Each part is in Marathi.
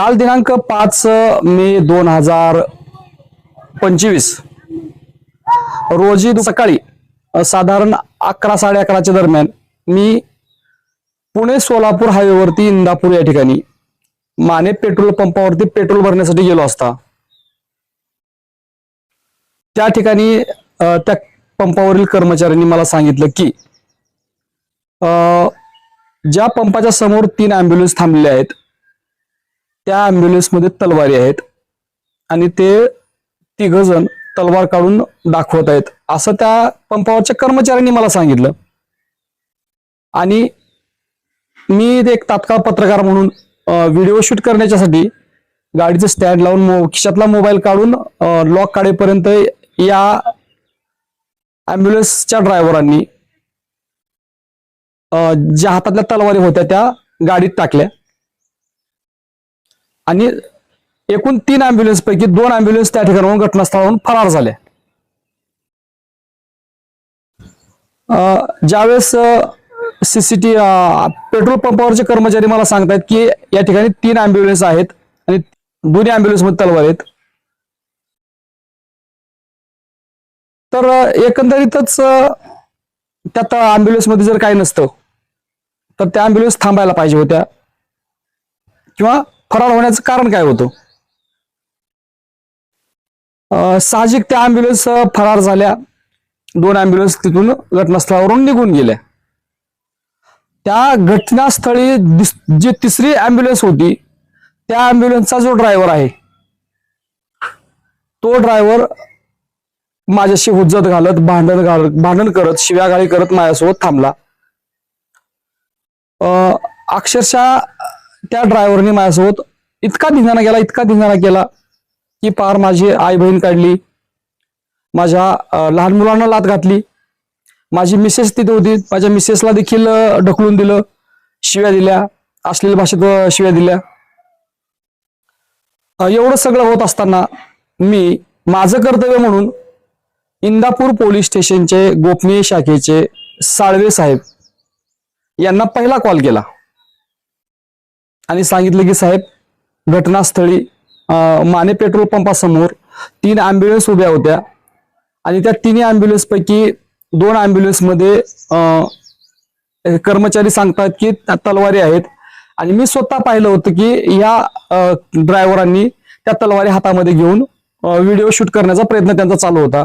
काल दिनांक पाच मे दोन हजार पंचवीस. रोजी सकाळी साधारण अकरा साडे अकराच्या दरम्यान मी पुणे सोलापूर हायवेवरती इंदापूर या ठिकाणी माने पेट्रोल पंपावरती पेट्रोल भरण्यासाठी गेलो असता. त्या ठिकाणी त्या पंपावरील कर्मचाऱ्यांनी मला सांगितलं की ज्या पंपाच्या समोर तीन अँब्युलन्स थांबलेले आहेत त्या ॲम्ब्युलन्समध्ये तलवारी आहेत. आणि ते तिघ जण तलवार काढून दाखवत आहेत. असं त्या पंपावरच्या कर्मचाऱ्यांनी मला सांगितलं. आणि मी ते एक तात्काळ पत्रकार म्हणून व्हिडिओ शूट करण्याच्यासाठी गाडीचं स्टँड लावून मो- खिशातला मोबाईल काढून लॉक काढेपर्यंत या ॲम्ब्युलन्सच्या ड्रायव्हरांनी ज्या हातातल्या तलवारी होत्या त्या गाडीत टाकल्या. आणि एकूण तीन अँब्युलन्स पैकी दोन अँब्युलन्स त्या ठिकाणाहून घटनास्थळाहून फरार झाले. ज्यावेळेस सीसीटी पेट्रोल पंपावरचे कर्मचारी मला सांगतात की या ठिकाणी तीन अँब्युलन्स आहेत आणि दोन्ही अँब्युलन्समध्ये तलवार आहेत. तर एकंदरीतच त्यात मध्ये जर काही नसतं तर त्या अँब्युलन्स थांबायला पाहिजे होत्या. किंवा फरार होण्याचं कारण काय होतं? साहजिक त्या अँब्युलन्स फरार झाल्या. दोन अँब्युलन्स तिथून घटनास्थळावरून निघून गेल्या. त्या घटनास्थळी जी तिसरी अँब्युलन्स होती त्या अँब्युलन्सचा जो ड्रायव्हर आहे तो ड्रायव्हर माझ्याशी हुज्जत घालत भांडण घालत भांडण करत शिव्यागाळी करत माझ्यासोबत थांबला. अं, अक्षरशः त्या ड्रायव्हरने माझ्यासोबत इतका धिंगाणा केला इतका धिंगाणा केला की पार माझी आई बहीण काढली माझ्या लहान मुलांना लात घातली. माझी मिसेस तिथे होती माझ्या मिसेसला देखील ढकलून दिलं शिव्या दिल्या असलेल्या भाषेत शिव्या दिल्या. एवढं सगळं होत असताना मी माझं कर्तव्य म्हणून इंदापूर पोलीस स्टेशनचे गोपनीय शाखेचे साळवे साहेब यांना पहिला कॉल केला. आणि सांगितलं की साहेब घटनास्थळी माने पेट्रोल पंपासमोर तीन अँब्युलन्स उभ्या होत्या. आणि त्या तिन्ही ॲम्ब्युलन्सपैकी दोन ॲम्ब्युलन्समध्ये कर्मचारी सांगतात की त्या तलवारी आहेत. आणि मी स्वतः पाहिलं होतं की या ड्रायव्हरांनी त्या तलवारी हातामध्ये घेऊन व्हिडिओ शूट करण्याचा प्रयत्न त्यांचा चालू होता.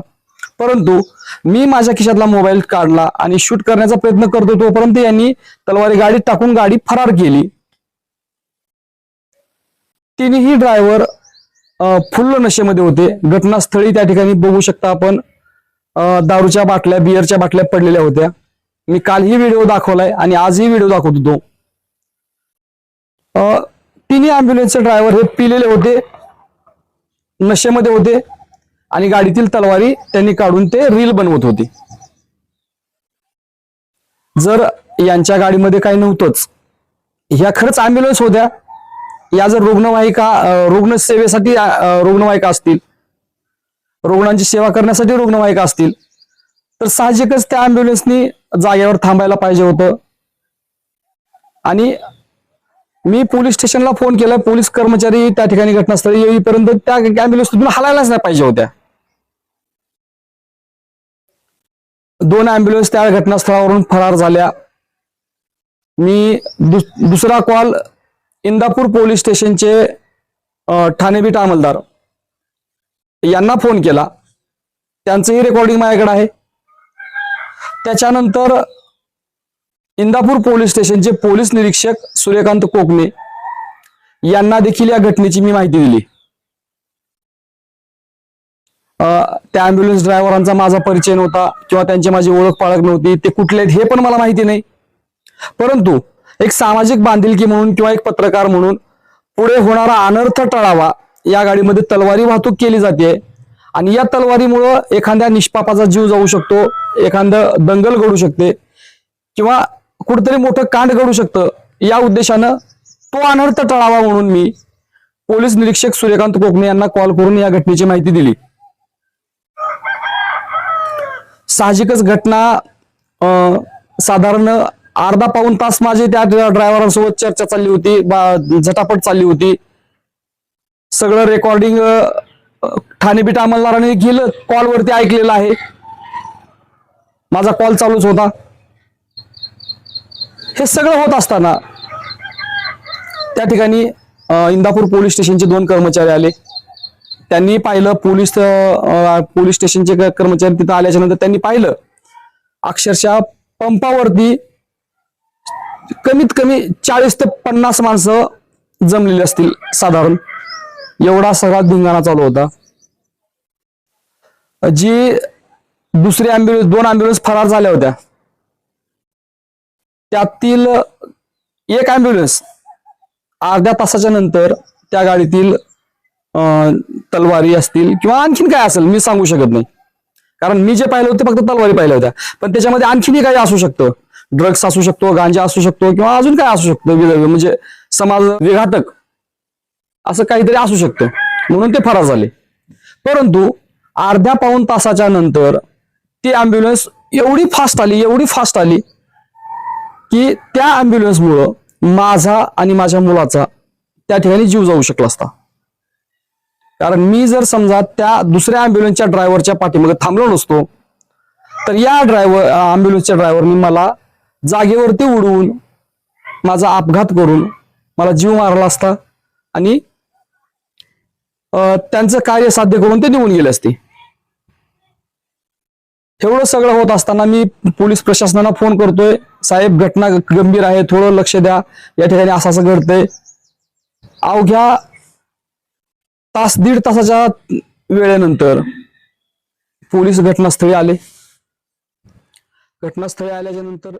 परंतु मी माझ्या खिशातला मोबाईल काढला आणि शूट करण्याचा प्रयत्न करतो तोपर्यंत यांनी तलवारी गाडीत टाकून गाडी फरार केली. तिन्ही ड्रायव्हर फुल्ल नशेमध्ये होते. घटनास्थळी त्या ठिकाणी बघू शकता आपण दारूच्या बाटल्या बियरच्या बाटल्या पडलेल्या होत्या. मी कालही व्हिडिओ दाखवलाय आणि आजही व्हिडिओ दाखवत. होतो तिन्ही अँब्युलन्सचे ड्रायव्हर हे पिलेले होते नशेमध्ये होते आणि गाडीतील तलवारी त्यांनी काढून ते रील बनवत होते. जर यांच्या गाडीमध्ये काही नव्हतंच ह्या खरंच अँब्युलन्स होत्या. या जर रुग्णवाहिका रुग्णसेवेसाठी रुग्णवाहिका असतील रुग्णांची सेवा करण्यासाठी रुग्णवाहिका असतील तर साहजिकच त्या अँब्युलन्सनी जागेवर थांबायला पाहिजे होतं. आणि मी पोलीस स्टेशनला फोन केला पोलीस कर्मचारी त्या ठिकाणी घटनास्थळी येईपर्यंत त्या अँब्युलन्स तिथून हलायलाच नाही पाहिजे होत्या. दोन अँब्युलन्स त्या घटनास्थळावरून फरार झाल्या. मी दुस- दुसरा कॉल इंदापूर पोलीस स्टेशनचे ठाणेबीट अंमलदार यांना फोन केला. त्यांचंही रेकॉर्डिंग माझ्याकडे आहे. त्याच्यानंतर इंदापूर पोलीस स्टेशनचे पोलीस निरीक्षक सूर्यकांत कोकणे यांना देखील या घटनेची मी माहिती दिली. त्या अँब्युलन्स ड्रायव्हरांचा माझा परिचय नव्हता किंवा त्यांची माझी ओळख पाळख नव्हती. ते कुठले आहेत हे पण मला माहिती नाही. परंतु एक सामाजिक बांधिलकी म्हणून किंवा एक पत्रकार म्हणून पुढे होणारा अनर्थ टळावा या गाडीमध्ये तलवारी वाहतूक केली जाते. आणि या तलवारीमुळं एखाद्या निष्पापाचा जीव जाऊ शकतो एखादं दंगल घडू शकते किंवा कुठेतरी मोठं कांड घडू शकतं. या उद्देशानं तो अनर्थ टळावा म्हणून मी पोलीस निरीक्षक सूर्यकांत कोकणे यांना कॉल करून या घटनेची माहिती दिली. साहजिकच घटना अं, साधारण अर्धा पाऊन तास माझी त्या ड्रायव्हरांसोबत चर्चा चालली होती बा- झटापट चालली होती. सगळं रेकॉर्डिंग ठाणे बीट अंमलदाराने केलं कॉलवरती ऐकलेलं आहे. माझा कॉल चालूच होता. हे सगळं होत असताना त्या ठिकाणी इंदापूर पोलीस स्टेशनचे दोन कर्मचारी आले. त्यांनी पाहिलं पोलीस पोलीस स्टेशनचे कर्मचारी तिथं आल्याच्यानंतर त्यांनी पाहिलं अक्षरशः पंपावरती कमीत कमी चाळीस ते पन्नास माणसं जमलेली असतील साधारण. एवढा सगळा धिंगाणा चालू होता. जी दुसरी अँब्युलन्स दोन अँब्युलन्स फरार झाल्या होत्या. त्यातील एक अँब्युलन्स अर्ध्या तासाच्या नंतर त्या गाडीतील तलवारी असतील किंवा आणखीन काय असेल मी सांगू शकत नाही. कारण मी जे पाहिलं होते फक्त तलवारी पाहिल्या होत्या. पण त्याच्यामध्ये आणखीनही काही असू शकतं. ड्रग्स असू शकतो गांजा असू शकतो किंवा अजून काय असू शकतो वेगवेगळं म्हणजे समाज विघातक असं काहीतरी असू शकतं. म्हणून ते फरार झाले. परंतु अर्ध्या पाऊन तासाच्या नंतर ती अँब्युलन्स एवढी फास्ट आली एवढी फास्ट आली की त्या अँब्युलन्समुळं माझा आणि माझ्या मुलाचा त्या ठिकाणी जीव जाऊ शकला असता. कारण मी जर समजा त्या दुसऱ्या अँब्युलन्सच्या ड्रायव्हरच्या पाठीमागे थांबलो नसतो तर या ड्रायव्हर अँब्युलन्सच्या ड्रायव्हरनी मला जागेवरती उडवून माझा अपघात करून मला जीव मारला असता आणि त्यांचं कार्य साध्य करून ते निघून गेले असते. एवढं सगळं होत असताना मी पोलीस प्रशासनाला फोन करतोय साहेब घटना गंभीर आहे थोडं लक्ष द्या या ठिकाणी असं असं घडतंय. अवघ्या तास दीड तासाच्या वेळेनंतर पोलीस घटनास्थळी आले. घटनास्थळी आल्याच्यानंतर